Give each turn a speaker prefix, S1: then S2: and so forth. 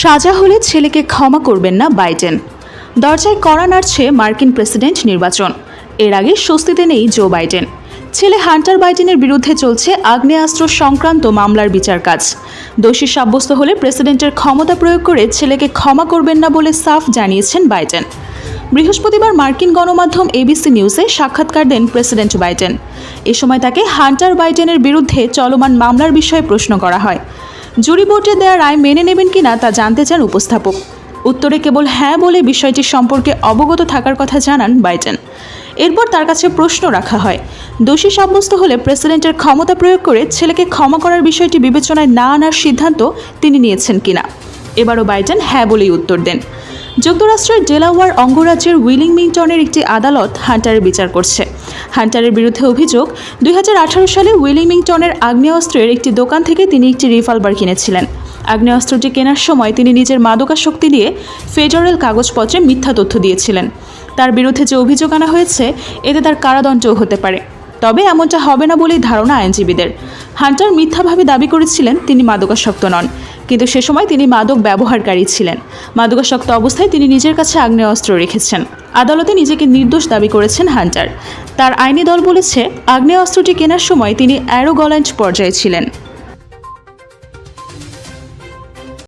S1: সাজা হলে ছেলেকে ক্ষমা করবেন না বাইডেন। দরজায় কড়া নাড়ছে মার্কিন প্রেসিডেন্ট নির্বাচন। এর আগে স্বস্তিতে নেই জো বাইডেন। ছেলে হান্টার বাইডেনের বিরুদ্ধে চলছে আগ্নেয়াস্ত্র সংক্রান্ত মামলার বিচার কাজ। দোষী সাব্যস্ত হলে প্রেসিডেন্টের ক্ষমতা প্রয়োগ করে ছেলেকে ক্ষমা করবেন না বলে সাফ জানিয়েছেন বাইডেন। বৃহস্পতিবার মার্কিন গণমাধ্যম এবিসি নিউজে সাক্ষাৎকার দেন প্রেসিডেন্ট বাইডেন। এ সময় তাকে হান্টার বাইডেনের বিরুদ্ধে চলমান মামলার বিষয়ে প্রশ্ন করা হয়। জুরি বোর্ডে দেওয়া রায় মেনে নেবেন কিনা তা জানতে চান উপস্থাপক। উত্তরে কেবল হ্যাঁ বলে বিষয়টি সম্পর্কে অবগত থাকার কথা জানান বাইডেন। এরপর তার কাছে প্রশ্ন রাখা হয়। দোষী সাব্যস্ত হলে প্রেসিডেন্টের ক্ষমতা প্রয়োগ করে ছেলেকে ক্ষমা করার বিষয়টি বিবেচনায় না আনার সিদ্ধান্ত তিনি নিয়েছেন কিনা। এবারও বাইডেন হ্যাঁ বলেই উত্তর দেন। যুক্তরাষ্ট্রের ডেলাওয়ার অঙ্গরাজ্যের উইলিংমিংটনের একটি আদালত হান্টারের বিচার করছে। হান্টারের বিরুদ্ধে অভিযোগ, দুই হাজার আঠারো সালে উইলিংমিংটনের আগ্নেয়াস্ত্রের একটি দোকান থেকে তিনি একটি রিভলভার কিনেছিলেন। আগ্নেয়াস্ত্রটি কেনার সময় তিনি নিজের মাদকাশক্তি দিয়ে ফেডারেল কাগজপত্রে মিথ্যা তথ্য দিয়েছিলেন। তার বিরুদ্ধে যে অভিযোগ আনা হয়েছে, এতে তার কারাদণ্ডও হতে পারে। তবে এমনটা হবে না বলেই ধারণা আইনজীবীদের। হান্টার মিথ্যাভাবে দাবি করেছিলেন, তিনি মাদকাসক্ত নন। কিন্তু সে সময় তিনি মাদক ব্যবহারকারী ছিলেন। মাদকাসক্ত অবস্থায় তিনি নিজের কাছে আগ্নেয়াস্ত্র রেখেছেন। আদালতে নিজেকে নির্দোষ দাবি করেছেন হান্টার। তার আইনি দল বলেছে, আগ্নেয়াস্ত্রটি কেনার সময় তিনি অ্যারোগল্যান্ড পর্যায়ে ছিলেন।